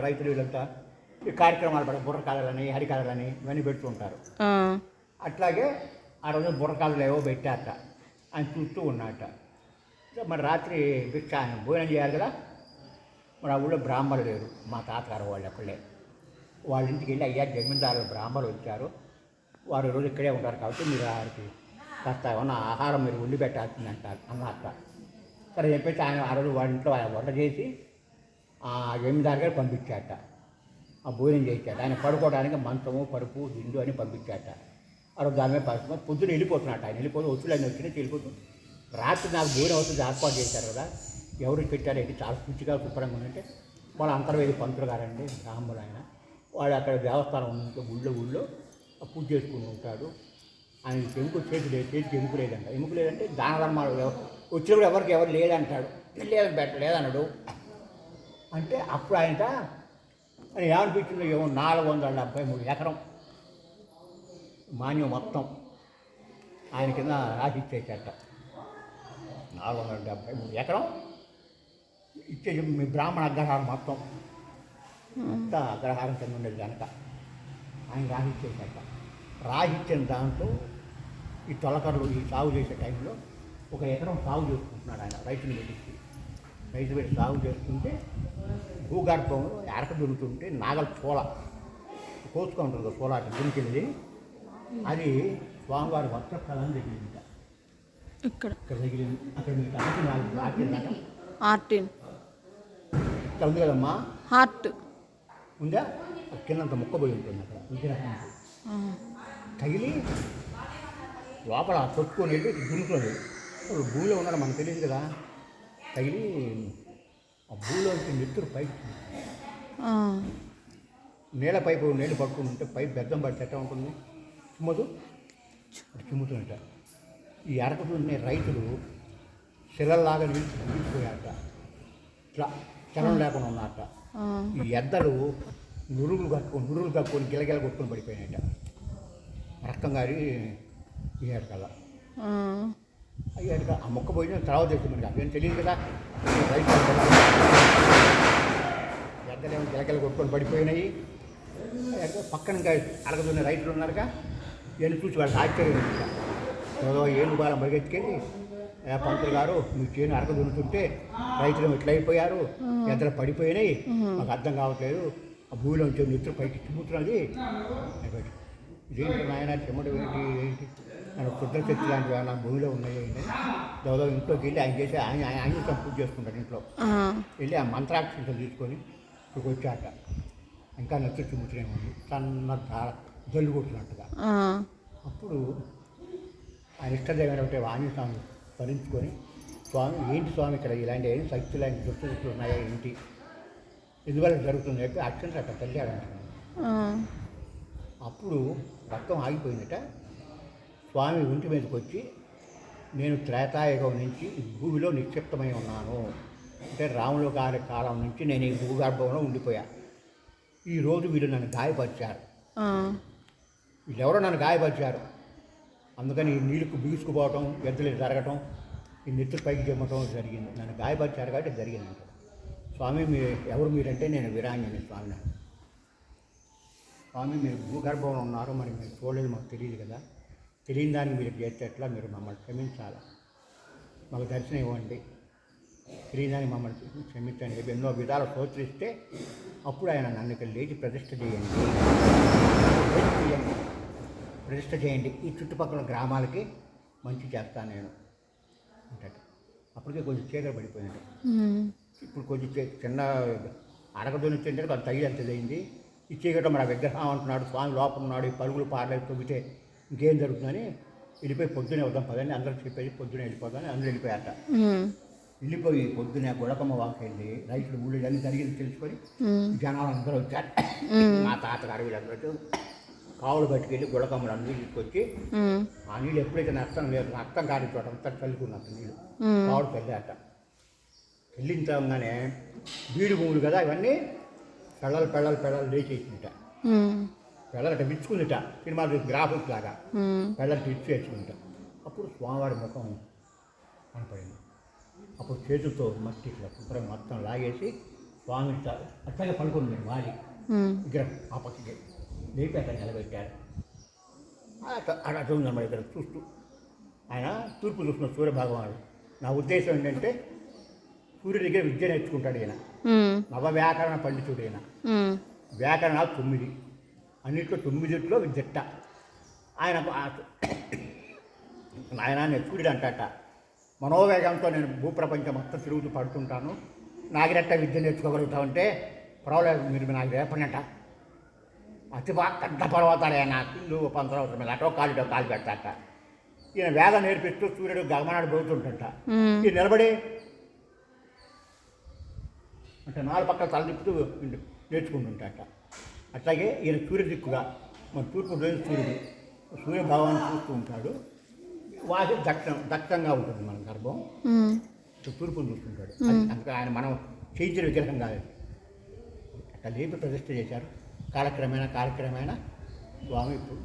రైతులు వీళ్ళంతా ఈ కార్యక్రమాలు పడ బుర్రకాయలని హరికాయలని ఇవన్నీ పెడుతుంటారు అట్లాగే ఆ రోజు బుర్రకాయలు ఏవో పెట్టారట. ఆయన చూస్తూ ఉన్నట మరి రాత్రి భిక్ష ఆయన భోజనం చేయాలి కదా? మరి ఆ ఊళ్ళో బ్రాహ్మణులు లేరు. మా తాతగారు వాళ్ళు అక్కడే. వాళ్ళ ఇంటికి వెళ్ళి అయ్యా జమీందారులు బ్రాహ్మణులు వచ్చారు. వారు రోజు ఇక్కడే ఉంటారు కాబట్టి మీరు వారికి కాస్త ఏమన్నా ఆహారం మీరు వండి పెట్టాల్సింది అంటారు. అన్నట్ట సరే చెప్పేసి ఆయన ఆ రోజు వాళ్ళ ఇంట్లో ఆయన వంట చేసి ఆ జమీందారు గారు పంపించాట. ఆ భోజనం చేశాట ఆయన పడుకోవడానికి మంచము పరుపు దిండు అని పంపించాట. ఆ దాని మీద పడుతున్నా పొద్దున వెళ్ళిపోతున్నాట ఆయన. వెళ్ళిపోతే వచ్చులన్నీ వచ్చినాయి వెళ్ళిపోతుంది రాత్రి నాకు భోజనం అవుతుంది ఏర్పాటు చేశారు కదా. ఎవరు పెట్టారంటే చాలా శుచిగా శుభ్రంగా ఉందంటే వాళ్ళ అంతర్వేది పంతులు గారండి బ్రాహ్మణులు ఆయన. వాడు అక్కడ దేవస్థానం ఉంటే గుళ్ళో గుళ్ళో పూజ చేసుకుని ఉంటాడు. ఆయన ఎముక చేతి లేదు చేతికి ఎముక లేదంట. ఎముక లేదంటే దాన ధర్మాలు వచ్చినప్పుడు ఎవరికి ఎవరు లేదంటాడు. లేదని పెట్ట లేదన్నాడు. అంటే అప్పుడు ఆయన అని ఏమనిపించిందో ఏమో నాలుగు వందల డెబ్బై మూడు ఎకరం మాన్యం మొత్తం ఆయన కింద రాసి ఇచ్చేసేట నాలుగు వందల డెబ్బై మూడు ఎకరం ఇచ్చేసి మీ బ్రాహ్మణ అగ్రహారం మొత్తం. అంతా అగ్రహారం కింద ఉండేది కనుక ఆయన రాసి ఇచ్చేసేట రాసి ఇచ్చిన దాంట్లో ఈ తొలకర్లు ఈ సాగు చేసే టైంలో ఒక ఎకరం సాగు చేసుకుంటున్నాడు ఆయన రైతుని పెట్టించి రైతు పెట్టి సాగు చేసుకుంటే భూగర్భంలో ఎరక దొరుకుతుంటే నాగల చోళ. కోసుకుంటుంది చోళ అట్లా దునికింది అది స్వామివారి వస్త్రస్థలం తగిలింది ఇక్కడ. ఇక్కడ తగిలింది అక్కడ మీకు నాలుగు ఆర్టిన్ ఇక్కడ ఉంది కదమ్మా? హార్ట్. ఉందా? కిందంత ముక్క పోయి ఉంటుంది అక్కడ. విగ్రహం ఆ, తగిలి లోపల కొట్టుకొని వెళ్ళి దున్నుతుంది భూమిలో ఉన్నాడు మనకు తెలియదు కదా. తగిలి ఆ భూమిలోంచి నెత్తురు పైకి. నీళ్ళ పైపు నీళ్ళు పట్టుకుని ఉంటే పైపు బెద్దం పడితే ఎట్లా ఉంటుంది? చిమ్మదు? చిమ్ముతుంట ఈ అరకతున్న రైతులు శిలల్లాగా నిలిచి నిలిచిపోయాట ఇట్లా చలనం లేకుండా ఉన్నట్ట ఆ, ఈ ఎద్దలు నురుగులు కట్టుకొని నురుగులు కట్టుకొని గిలగిల కొట్టుకొని పడిపోయినాయట. రక్తం గారి కదా అయ్యాక అయ్యాడు కదా ఆ మొక్క పోయిన తర్వాత తెలిసి మనకి. అవేం తెలియదు కదా. రైతు ఎద్దలేమో గిలగిల కొట్టుకొని పడిపోయినాయి. పక్కన ఇంకా అడగదున్న రైతులు ఉన్నారుగా. నేను చూసి వాళ్ళకి ఆశ్చర్యం వచ్చింది. ఏదో ఏను బాలం పరిగెత్తుకెళ్ళి పంతులు గారు మీ చేను అరక దున్నుతుంటే రైతులు ఇట్లా అయిపోయారు ఎద్దలు పడిపోయినాయి మాకు అర్థం కావట్లేదు. ఆ భూమిలో నుంచి నిద్ర పైకి చిమ్ముతున్నది. అయిపోయాడు. ఇదేంటి నాయన చెమ్మడం ఏంటి ఏంటి? నన్ను కుద్ర శక్తి లాంటివి ఏమైనా భూమిలో ఉన్నాయి దాదాపు ఇంట్లోకి వెళ్ళి ఆయన చేసి ఆయన ఆయన ఆయన పూజ చేసుకుంటాడు ఇంట్లో. వెళ్ళి ఆ మంత్రాక్షింతలు తీసుకొని ఇక్కడికి వచ్చాక ఇంకా నచ్చి చిమ్ముతూనే ఉంది సన్న ధార జల్లు కొట్టినట్టుగా. అప్పుడు ఆయన ఇష్టదైనటువంటి వాణి స్వామి స్మరించుకొని స్వామి ఏంటి స్వామి ఇక్కడ ఇలాంటి ఏం శక్తులు లాంటి దుష్టశక్తులు ఉన్నాయా ఏంటి? ఎందువల్ల జరుగుతుంది చెప్పి అక్షంత అక్కడ ఆ, అప్పుడు రక్తం ఆగిపోయిందట. స్వామి ఒంటి మీదకి వచ్చి నేను త్రేతాయుగం నుంచి ఈ భూమిలో నిక్షిప్తమై ఉన్నాను. అంటే రాముల గారి కాలం నుంచి నేను ఈ భూగర్భంలో ఉండిపోయా. ఈరోజు వీళ్ళు నన్ను గాయపరిచారు. వీళ్ళెవరో నన్ను గాయపరిచారు. అందుకని నీళ్ళకు బీసుకుపోవటం ఎద్దులు జరగటం ఈ నెత్తులు పైకి చెమ్మటం జరిగింది. నన్ను గాయపరిచారు కాబట్టి జరిగింది అంటారు స్వామి మీరు ఎవరు మీరంటే నేను విరాంజని స్వామి స్వామి మీరు భూగర్భంలో ఉన్నారు మరి మీరు చూడలేదు మాకు తెలియదు కదా. తెలియని దానికి మీరు చేస్తే ఎట్లా? మీరు మమ్మల్ని క్షమించాలి? మాకు దర్శనం ఇవ్వండి. తెలియని దానికి మమ్మల్ని క్షమించండి. ఎన్నో విధాలు సోచరిస్తే అప్పుడు ఆయన నన్ను ఇక్కడ లేచి ప్రతిష్ట చేయండి. ప్రతిష్ట చేయండి. ఈ చుట్టుపక్కల గ్రామాలకి మంచి చేస్తాను నేను. అంటాడు అప్పటికే కొంచెం చీకటి ఉమ్, ఇప్పుడు కొంచెం చిన్న అడగదొని తింటే కొంత తగిలి అంత అయింది. ఈ చీకట్లో మన విగ్రహం అంటున్నాడు స్వామి లోపల ఉన్నాడు ఈ పరుగులు పాడలేదు తొగితే ఇంకేం జరుగుతుందని వెళ్ళిపోయి పొద్దునే వద్దాం పదండి అందరూ చెప్పేసి పొద్దునే వెళ్ళిపోతాను అందరూ వెళ్ళిపోయారట. వెళ్ళిపోయి పొద్దునే గుడకమ్మ వాకి వెళ్ళి రైతులు ఊళ్ళో అన్ని జరిగింది తెలుసుకొని జనాలు అందరూ వచ్చారు. మా తాతగారు వీళ్ళందరూ కావులు పట్టుకెళ్ళి గుడకమ్మలు అందరూ తీసుకొచ్చి ఆ నీళ్ళు ఎప్పుడైతే నష్టం లేదు నష్టం కాని చోట అంతా చల్లుకున్నట్టు నీళ్ళు. కావుడు చల్లాట వెళ్ళించగానే బీడు భూములు కదా ఇవన్నీ పెళ్ళలు పెళ్ళలు పెళ్ళలు లేచేసింట. పెళ్ళలట విచ్చుకుందిట. సినిమా గ్రాఫిక్స్ లాగా. ఉమ్, పెళ్ళలు తెచ్చి వేసుకుంటా అప్పుడు స్వామివారి ముఖం కనపడింది. అప్పుడు చేతులతో మట్టి ఇట్లా శుభ్రం మొత్తం లాగేసి స్వామి అట్లాగే పడుకుంది నేను వాలి విగ్రహం ఆ పక్కకి లేపి అక్కడ నిలబెట్టారు అట్లా- ఉంది అన్నమాట ఇక్కడ చూస్తూ ఆయన తూర్పు చూస్తున్న సూర్య భగవానుడు నా ఉద్దేశం ఏంటంటే సూర్యుడి దగ్గర విద్య నేర్చుకుంటాడు ఈయన. నవ వ్యాకరణ పండితుడు ఈయన. ఉమ్, వ్యాకరణాలు తొమ్మిది. అన్నింటిలో తొమ్మిదిట్లో ఆ- ఆయన నేను సూర్యుడు అంటట. మనోవేగంతో నేను భూప్రపంచం మొత్తం తిరుగుతూ పడుతుంటాను. నాగిరెట్ట విద్య నేర్చుకోగలుగుతామంటే పర్వాలేదు మీరు నాకు రేపనంట అతి పెద్ద పర్వతాలే నాకు ఇల్లు పంచవసరం మీద అటో కాలు ఇటో కాలు పెడతాట. ఈయన వేద నేర్పిస్తూ సూర్యుడు గగమనాడు పోతుంటంట ఈ నిలబడి అంటే నాలుగు పక్కల తల తిప్పుతూ నేర్చుకుంటుంటాట. అట్లాగే ఈయన సూర్య దిక్కుగా మన తూర్పు రోజు సూర్యుడు సూర్య భగవాన్ చూస్తూ ఉంటాడు. వాసి దక్షిణం దక్షిణంగా ఉంటుంది మన గర్భం. తూర్పును చూస్తుంటాడు. అది అందుకే ఆయన మనం చేయించిన విగ్రహం కాదు అట్లా లేపి ప్రతిష్ఠ చేశారు. కాలక్రమేణా కాలక్రమేణా స్వామి ఇప్పుడు